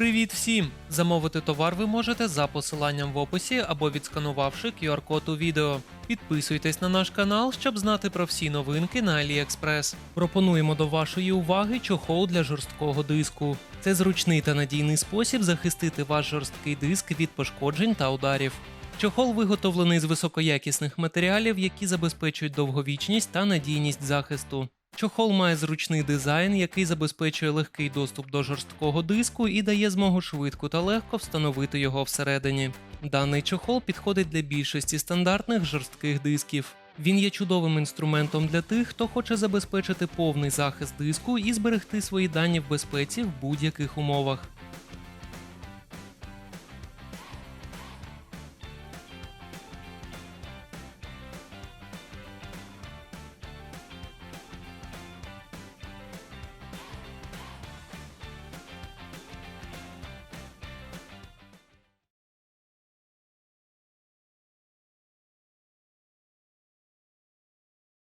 Привіт всім! Замовити товар ви можете за посиланням в описі або відсканувавши QR-код у відео. Підписуйтесь на наш канал, щоб знати про всі новинки на AliExpress. Пропонуємо до вашої уваги чохол для жорсткого диску. Це зручний та надійний спосіб захистити ваш жорсткий диск від пошкоджень та ударів. Чохол виготовлений з високоякісних матеріалів, які забезпечують довговічність та надійність захисту. Чохол має зручний дизайн, який забезпечує легкий доступ до жорсткого диску і дає змогу швидко та легко встановити його всередині. Даний чохол підходить для більшості стандартних жорстких дисків. Він є чудовим інструментом для тих, хто хоче забезпечити повний захист диску і зберегти свої дані в безпеці в будь-яких умовах.